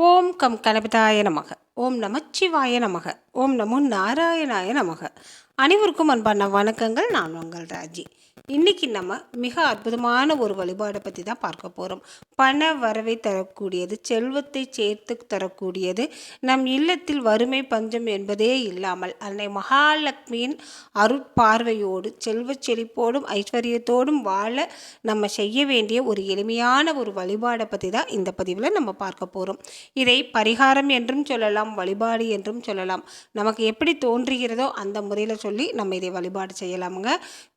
ஓம் come கணபதாய நமக. ஓம் நமச்சிவாய நமக. ஓம் நமோ நாராயணாய நமக. அனைவருக்கும் அன்பான வணக்கங்கள். நான் உங்கள் ராஜி. இன்னைக்கு நம்ம மிக அற்புதமான ஒரு வழிபாடை பற்றி தான் பார்க்க போகிறோம் பண வரவை தரக்கூடியது செல்வத்தை சேர்த்து தரக்கூடியது நம் இல்லத்தில் வறுமை பஞ்சம் என்பதே இல்லாமல் அன்னை மகாலட்சுமியின் அருட்பார்வையோடு செல்வச் செழிப்போடும் ஐஸ்வர்யத்தோடும் வாழ நம்ம செய்ய வேண்டிய ஒரு எளிமையான ஒரு வழிபாடை பற்றி தான் இந்த பதிவில் நம்ம பார்க்க போகிறோம் இதை பரிகாரம் என்றும் சொல்லலாம் வழிபாடு என்றும் சொல்லலாம். நமக்கு எப்படி தோன்றுகிறதோ அந்த முறையில் சொல்லி நம்ம இதை வழிபாடு செய்யலாமுங்க.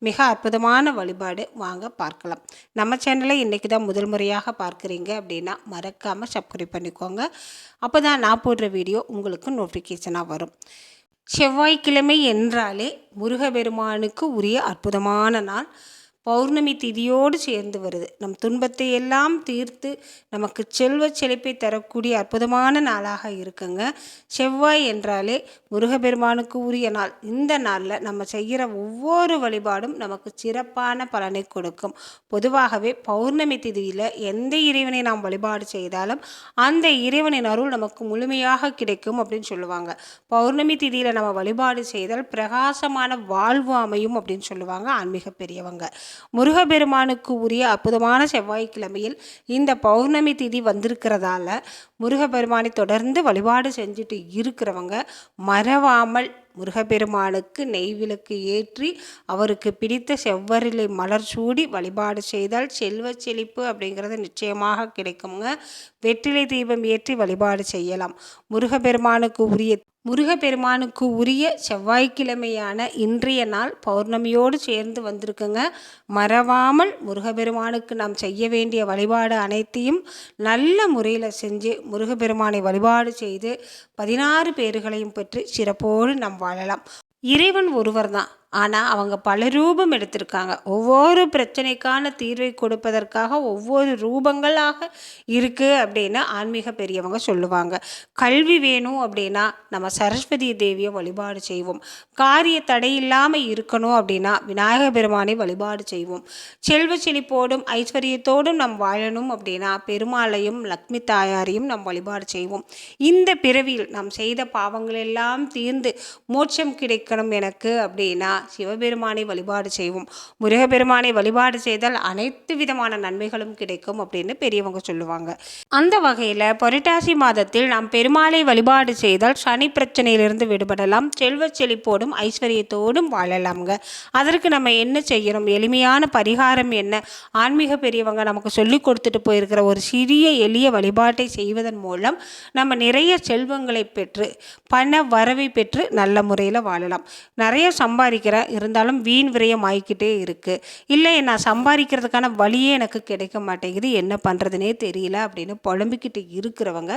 மிக அற்புதமான வழிபாடு. வாங்க பார்க்கலாம். நம்ம சேனலை இன்றைக்கி தான் முதல் முறையாக பார்க்குறீங்க அப்படின்னா மறக்காமல் சப்ஸ்கிரைப் பண்ணிக்கோங்க. அப்போ தான் நான் போடுற வீடியோ உங்களுக்கு நோட்டிஃபிகேஷனாக வரும். செவ்வாய்க்கிழமை என்றாலே முருகபெருமானுக்கு உரிய அற்புதமான நாள். பௌர்ணமி திதியோடு சேர்ந்து வருது. நம் துன்பத்தை எல்லாம் தீர்த்து நமக்கு செல்வ செழிப்பை தரக்கூடிய அற்புதமான நாளாக இருக்குங்க. செவ்வாய் என்றாலே முருகபெருமானுக்கு உரிய நாள். இந்த நாளில் நம்ம செய்கிற ஒவ்வொரு வழிபாடும் நமக்கு சிறப்பான பலனை கொடுக்கும். பொதுவாகவே பௌர்ணமி திதியில் எந்த இறைவனை நாம் வழிபாடு செய்தாலும் அந்த இறைவனின் அருள் நமக்கு முழுமையாக கிடைக்கும் அப்படின்னு சொல்லுவாங்க. பௌர்ணமி திதியில் நம்ம வழிபாடு செய்தால் பிரகாசமான வாழ்வு அமையும் அப்படின்னு சொல்லுவாங்க ஆன்மீக பெரியவங்க. முருகப்பெருமானுக்கு உரிய அற்புதமான செவ்வாய்க்கிழமையில் இந்த பௌர்ணமி திதி வந்திருக்கிறதால முருகப்பெருமானை தொடர்ந்து வழிபாடு செஞ்சுட்டு இருக்கிறவங்க மறவாமல் முருகப்பெருமானுக்கு நெய் விளக்கு ஏற்றி அவருக்கு பிடித்த செவ்வரிலை மலர் சூடி வழிபாடு செய்தால் செல்வ செழிப்பு அப்படிங்கிறது நிச்சயமாக கிடைக்குங்க வெற்றிலை தீபம் ஏற்றி வழிபாடு செய்யலாம். முருகப்பெருமானுக்கு உரிய முருகப்பெருமானுக்கு உரிய செவ்வாய்க்கிழமையான இன்றைய நாள் பௌர்ணமியோடு சேர்ந்து வந்திருக்குங்க. மறவாமல் முருகப்பெருமானுக்கு நாம் செய்ய வேண்டிய வழிபாடு அனைத்தையும் நல்ல முறையில் செஞ்சு முருகப்பெருமானை வழிபாடு செய்து பதினாறு பேர்களையும் பெற்று சிறப்போடு நம் வாழலாம். இறைவன் ஒருவர் தான் ஆனால் அவங்க பல ரூபம் எடுத்திருக்காங்க. ஒவ்வொரு பிரச்சனைக்கான தீர்வை கொடுப்பதற்காக ஒவ்வொரு ரூபங்களாக இருக்குது அப்படின்னு ஆன்மீக பெரியவங்க சொல்லுவாங்க. கல்வி வேணும் அப்படின்னா நம்ம சரஸ்வதி தேவியை வழிபாடு செய்வோம். காரிய தடை இல்லாமல் இருக்கணும் அப்படின்னா விநாயக பெருமானை வழிபாடு செய்வோம். செல்வ செழிப்போடும் ஐஸ்வர்யத்தோடும் நம் வாழணும் அப்படின்னா பெருமாளையும் லக்ஷ்மி தாயாரையும் நம் வழிபாடு செய்வோம். இந்த பிறவியில் நாம் செய்த பாவங்கள் எல்லாம் தீர்ந்து மோட்சம் கிடைக்கணும் எனக்கு அப்படின்னா சிவபெருமானை வழிபாடு செய்வோம். முருகப்பெருமானை வழிபாடு செய்தால் அனைத்து விதமான நன்மைகளும் கிடைக்கும் அப்படின்னு பெரியவங்க சொல்லுவாங்க. அந்த வகையில் புரட்டாசி மாதத்தில் நாம் பெருமாளை வழிபாடு செய்தால் சனி பிரச்சனையிலிருந்து விடுபடலாம். செல்வ செழிப்போடும் ஐஸ்வர்யத்தோடும் வாழலாம்ங்க. அதற்கு நம்ம என்ன செய்யணும்? எளிமையான பரிகாரம் என்ன? ஆன்மீக பெரியவங்க நமக்கு சொல்லி கொடுத்துட்டு போயிருக்கிற ஒரு சிறிய எளிய வழிபாட்டை செய்வதன் மூலம் நம்ம நிறைய செல்வங்களை பெற்று பண வரவை பெற்று நல்ல முறையில் வாழலாம். நிறைய சம்பாதிக்கிற இருந்தாலும் வீண் விரயம் ஆகிக்கிட்டே இருக்குது இல்லை நான் சம்பாதிக்கிறதுக்கான வழியே எனக்கு கிடைக்க மாட்டேங்குது. என்ன பண்ணுறதுனே தெரியல அப்படின்னு புலம்பிக்கிட்டு இருக்கிறவங்க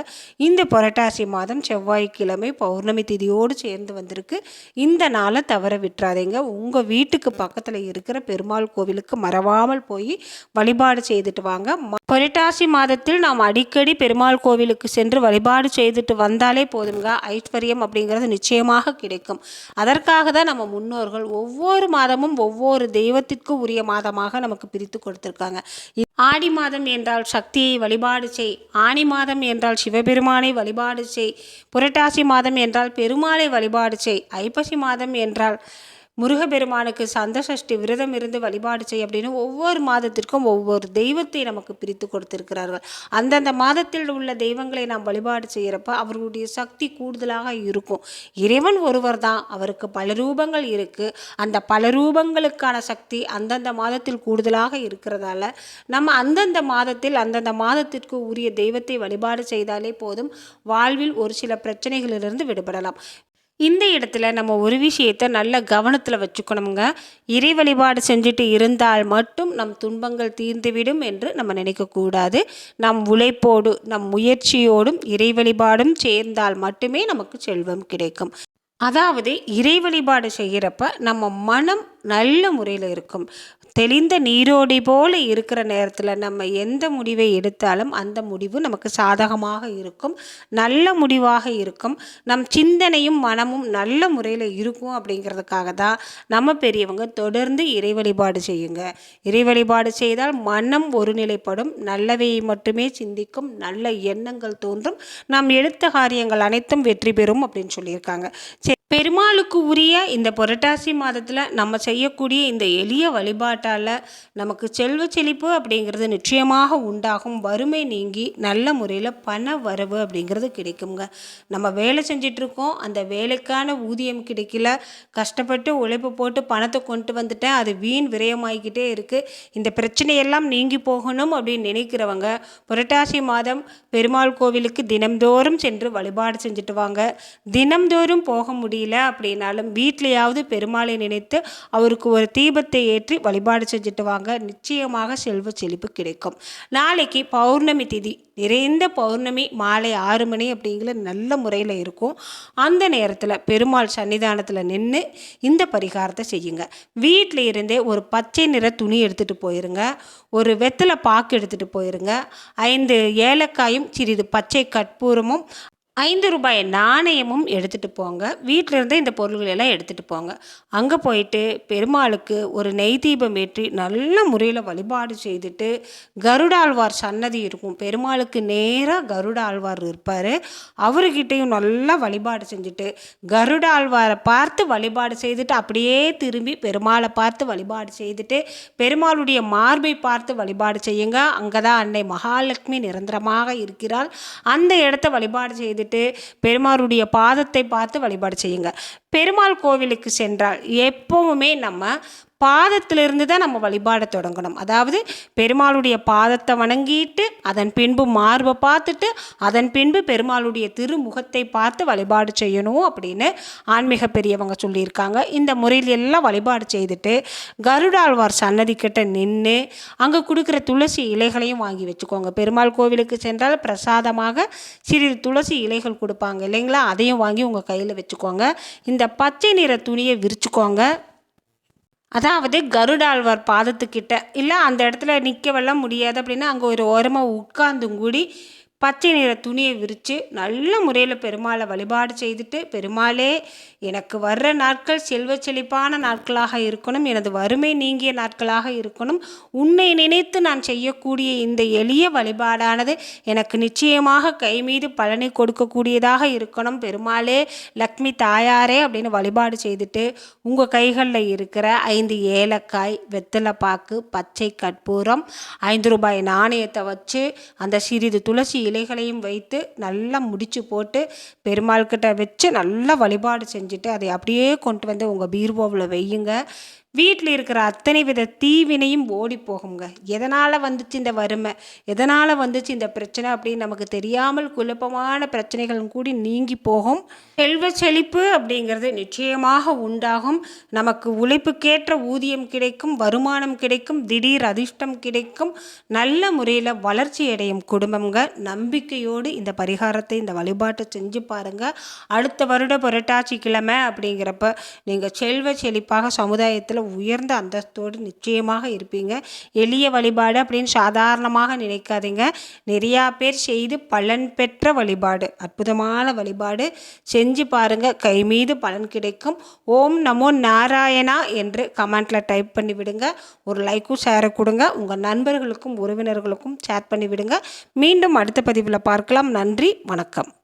இந்த புரட்டாசி மாதம் செவ்வாய்க்கிழமை பௌர்ணமி திதியோடு சேர்ந்து வந்திருக்கு. இந்த நாளை தவற விட்டுறாதீங்க. உங்கள் வீட்டுக்கு பக்கத்தில் இருக்கிற பெருமாள் கோவிலுக்கு மறவாமல் போய் வழிபாடு செய்துட்டு வாங்க. புரட்டாசி மாதத்தில் நாம் அடிக்கடி பெருமாள் கோவிலுக்கு சென்று வழிபாடு செய்துட்டு வந்தாலே போதுங்க ஐஸ்வர்யம் அப்படிங்கிறது நிச்சயமாக கிடைக்கும். அதற்காக தான் நம்ம முன்னோர்கள் ஒவ்வொரு மாதமும் ஒவ்வொரு தெய்வத்திற்கு உரிய மாதமாக நமக்கு பிரித்து கொடுத்துருக்காங்க. ஆடி மாதம் என்றால் சக்தியை வழிபாடு செய். ஆனி மாதம் என்றால் சிவபெருமானை வழிபாடு செய். புரட்டாசி மாதம் என்றால் பெருமாளை வழிபாடு செய். ஐப்பசி மாதம் என்றால் முருகப்பெருமானுக்கு சந்தசஷ்டி விரதம் இருந்து வழிபாடு செய் அப்படின்னு ஒவ்வொரு மாதத்திற்கும் ஒவ்வொரு தெய்வத்தை நமக்கு பிரித்து கொடுத்திருக்கிறார்கள். அந்தந்த மாதத்தில் உள்ள தெய்வங்களை நாம் வழிபாடு செய்கிறப்ப அவர்களுடைய சக்தி கூடுதலாக இருக்கும். இறைவன் ஒருவர் தான் அவருக்கு பல ரூபங்கள் இருக்குது அந்த பல ரூபங்களுக்கான சக்தி அந்தந்த மாதத்தில் கூடுதலாக இருக்கிறதால நம்ம அந்தந்த மாதத்தில் அந்தந்த மாதத்திற்கு உரிய தெய்வத்தை வழிபாடு செய்தாலே போதும் வாழ்வில் ஒரு சில பிரச்சனைகளிலிருந்து விடுபடலாம். இந்த இடத்துல நம்ம ஒரு விஷயத்தை நல்ல கவனத்தில் வச்சுக்கணுங்க. இறை வழிபாடு செஞ்சுட்டு இருந்தால் மட்டும் நம் துன்பங்கள் தீர்ந்துவிடும் என்று நம்ம நினைக்கக்கூடாது நம் உழைப்போடு நம் முயற்சியோடும் இறை வழிபாடும் சேர்ந்தால் மட்டுமே நமக்கு செல்வம் கிடைக்கும். அதாவது இறை வழிபாடு செய்கிறப்ப நம்ம மனம் நல்ல முறையில் இருக்கும். தெளிந்த நீரோடி போல இருக்கிற நேரத்தில் நம்ம எந்த முடிவை எடுத்தாலும் அந்த முடிவு நமக்கு சாதகமாக இருக்கும். நல்ல முடிவாக இருக்கும். நம் சிந்தனையும் மனமும் நல்ல முறையில் இருக்கும் அப்படிங்கிறதுக்காக தான் நம்ம பெரியவங்க தொடர்ந்து இறை வழிபாடு செய்யுங்க. இறை வழிபாடு செய்தால் மனம் ஒருநிலைப்படும். நல்லவையை மட்டுமே சிந்திக்கும். நல்ல எண்ணங்கள் தோன்றும். நாம் எடுத்த காரியங்கள் அனைத்தும் வெற்றி பெறும் அப்படின்னு சொல்லியிருக்காங்க. சரி பெருமாளுக்கு உரிய இந்த புரட்டாசி மாதத்தில் நம்ம செய்யக்கூடிய இந்த எளிய வழிபாட்டால் நமக்கு செல்வ செழிப்பு அப்படிங்கிறது நிச்சயமாக உண்டாகும். வறுமை நீங்கி நல்ல முறையில் பண வரவு அப்படிங்கிறது கிடைக்குங்க. நம்ம வேலை செஞ்சிட்ருக்கோம். அந்த வேலைக்கான ஊதியம் கிடைக்கல. கஷ்டப்பட்டு உழைப்பு போட்டு பணத்தை கொண்டு வந்துட்டேன். அது வீண் விரயமாகிக்கிட்டே இருக்குது இந்த பிரச்சனையெல்லாம் நீங்கி போகணும் அப்படின்னு நினைக்கிறவங்க புரட்டாசி மாதம் பெருமாள் கோவிலுக்கு தினம்தோறும் சென்று வழிபாடு செஞ்சுட்டு வாங்க. தினம்தோறும் போக முடியும். முடியல அப்படின்னாலும் வீட்லேயாவது பெருமாளை நினைத்து அவருக்கு ஒரு தீபத்தை ஏற்றி வழிபாடு செஞ்சுட்டு வாங்க. நிச்சயமாக செல்வ செழிப்பு கிடைக்கும். நாளைக்கு பௌர்ணமி திதி. நிறைந்த பௌர்ணமி மாலை ஆறு மணி அப்படிங்கிற நல்ல முறையில் இருக்கும். அந்த நேரத்தில் பெருமாள் சன்னிதானத்தில் நின்று இந்த பரிகாரத்தை செய்யுங்க. வீட்டில் இருந்தே ஒரு பச்சை நிற துணி எடுத்துகிட்டு போயிருங்க. ஒரு வெத்தலை பாக்கு எடுத்துகிட்டு போயிருங்க. ஐந்து ஏலக்காயும் சிறிது பச்சை கற்பூரமும் ஐந்து ரூபாய் நாணயமும் எடுத்துகிட்டு போங்க. வீட்டில் இருந்தே இந்த பொருள்கள் எல்லாம் எடுத்துகிட்டு போங்க. அங்கே போயிட்டு பெருமாளுக்கு ஒரு நெய் தீபம் ஏற்றி நல்ல முறையில் வழிபாடு செய்துட்டு கருடாழ்வார் சன்னதி இருக்கும். பெருமாளுக்கு நேராக கருடாழ்வார் இருப்பார். அவர்கிட்டையும் நல்லா வழிபாடு செஞ்சுட்டு கருடாழ்வாரை பார்த்து வழிபாடு செய்துட்டு அப்படியே திரும்பி பெருமாளை பார்த்து வழிபாடு செய்துட்டு பெருமாளுடைய மார்பை பார்த்து வழிபாடு செய்யுங்க. அங்கே தான் அன்னை மகாலட்சுமி நிரந்தரமாக இருக்கிறாள். அந்த இடத்த வழிபாடு செய்துட்டு பெருமாளுடைய பாதத்தை பார்த்து வழிபாடு செய்யுங்க. பெருமாள் கோவிலுக்கு சென்றால் எப்பவுமே நம்ம பாதத்திலிருந்து தான் நம்ம வழிபாட தொடங்கணும். அதாவது பெருமாளுடைய பாதத்தை வணங்கிட்டு அதன் பின்பு மார்பை பார்த்துட்டு அதன் பின்பு பெருமாளுடைய திருமுகத்தை பார்த்து வழிபாடு செய்யணும் அப்படின்னு ஆன்மீக பெரியவங்க சொல்லியிருக்காங்க. இந்த முறையில் எல்லாம் வழிபாடு செய்துட்டு கருடாழ்வார் சன்னதி கிட்ட நின்று அங்கே கொடுக்குற துளசி இலைகளையும் வாங்கி வச்சுக்கோங்க. பெருமாள் கோவிலுக்கு சென்றால் பிரசாதமாக சிறிது துளசி இலைகள் கொடுப்பாங்க. இல்லைங்களா? அதையும் வாங்கி உங்கள் கையில் வச்சுக்கோங்க. இந்த பச்சை நிற துணியை விரிச்சுக்கோங்க. அதாவது கருடாழ்வார் பாதத்துக்கிட்ட. இல்லை அந்த இடத்துல நிற்கவெல்லாம் முடியாது அப்படின்னா அங்கே ஒரு ஓரமாக உட்கார்ந்தும் கூடி பச்சை நிற துணியை விரித்து நல்ல முறையில் பெருமாளை வழிபாடு செய்துட்டு பெருமாளே எனக்கு வர்ற நாட்கள் செல்வ செழிப்பான நாட்களாக இருக்கணும் எனது வறுமை நீங்கிய நாட்களாக இருக்கணும். உன்னை நினைத்து நான் செய்யக்கூடிய இந்த எளிய வழிபாடானது எனக்கு நிச்சயமாக கை மீது பலனை கொடுக்கக்கூடியதாக இருக்கணும். பெருமாளே லக்ஷ்மி தாயாரே அப்படின்னு வழிபாடு செய்துட்டு உங்கள் கைகளில் இருக்கிற ஐந்து ஏலக்காய் வெத்தலைப்பாக்கு பச்சை கற்பூரம் ஐந்து ரூபாய் நாணயத்தை வச்சு அந்த சிறிது துளசி இலைகளையும் வைத்து நல்லா முடிச்சு போட்டு பெருமாள்கிட்ட வச்சு நல்லா வழிபாடு செஞ்சுட்டு அதை அப்படியே கொண்டு வந்து உங்கள் பீர்வோவில் வையுங்க. வீட்டில் இருக்கிற அத்தனை வித தீவினையும் ஓடி போகுங்க எதனால் வந்துச்சு இந்த வறுமை? எதனால் வந்துச்சு இந்த பிரச்சனை அப்படின்னு நமக்கு தெரியாமல் குழப்பமான பிரச்சனைகளும் கூடி நீங்கி போகும். செல்வ செழிப்பு அப்படிங்கிறது நிச்சயமாக உண்டாகும். நமக்கு உழைப்புக்கேற்ற ஊதியம் கிடைக்கும் வருமானம் கிடைக்கும் திடீர் அதிர்ஷ்டம் கிடைக்கும். நல்ல முறையில் வளர்ச்சி அடையும் குடும்பங்க நம்பிக்கையோடு இந்த பரிகாரத்தை இந்த வழிபாட்டை செஞ்சு பாருங்கள் அடுத்த வருட புரட்டாசி கிழமை அப்படிங்கிறப்ப நீங்கள் செல்வ செழிப்பாக சமுதாயத்தில் உயர்ந்த அந்தஸ்தோடு நிச்சயமாக இருப்பீங்க. எளிய வழிபாடு அப்படின்னு சாதாரணமாக நினைக்காதீங்க. நிறையா பேர் செய்து பலன் பெற்ற வழிபாடு. அற்புதமான வழிபாடு. செஞ்சு பாருங்க. கை மீது பலன் கிடைக்கும். ஓம் நமோ நாராயணா என்று கமெண்ட்டில் டைப் பண்ணி விடுங்க. ஒரு லைக்கும் ஷேரை கொடுங்க. உங்கள் நண்பர்களுக்கும் உறவினர்களுக்கும் ஷேர் பண்ணி விடுங்க. மீண்டும் அடுத்த பதிவில் பார்க்கலாம். நன்றி வணக்கம்.